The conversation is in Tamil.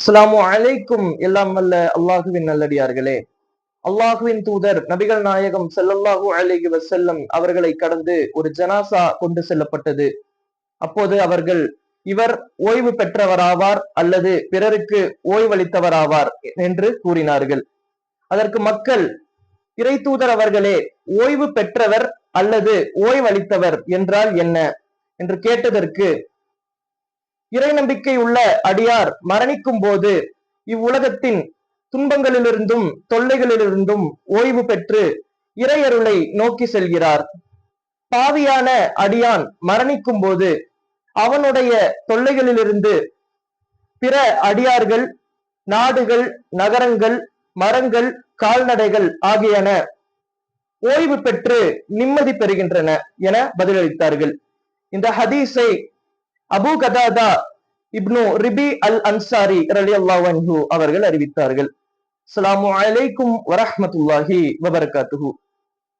அஸ்லாம் அலைக்கும். எல்லாம் வல்ல அல்லாஹுவின் நல்லடியார்களே. அல்லாஹுவின் தூதர் நபிகள் நாயகம் செல்லல்லாஹு அலைஹி வசல்லம் அவர்களை கடந்து ஒரு ஜனாசா கொண்டு செல்லப்பட்டது. அப்போது அவர்கள் இவர் ஓய்வு பெற்றவராவார் அல்லது பிறருக்கு ஓய்வளித்தவராவார் என்று கூறினார்கள். அதற்கு மக்கள் இறை தூதர் அவர்களே ஓய்வு பெற்றவர் அல்லது ஓய்வளித்தவர் என்றால் என்ன? என்று கேட்டதற்கு இறை நம்பிக்கை உள்ள அடியார் மரணிக்கும் போது இவ்வுலகத்தின் துன்பங்களிலிருந்தும் தொல்லைகளிலிருந்தும் ஓய்வு பெற்று இறையருளை நோக்கி செல்கிறார். பாவியான அடியான் மரணிக்கும் போது அவனுடைய தொல்லைகளிலிருந்து பிற அடியார்கள் நாடுகள் நகரங்கள் மரங்கள் கால்நடைகள் ஆகியன ஓய்வு பெற்று நிம்மதி பெறுகின்றன என பதிலளித்தார்கள். இந்த ஹதீஸை அபு கதாதா இப்னு ரிபி அல் அன்சாரி ரலி அல்லாஹு அவர்கள் அறிவித்தார்கள். அஸ்ஸலாமு அலைக்கும் வரஹ்மத்துல்லாஹி வபரகாத்துஹு.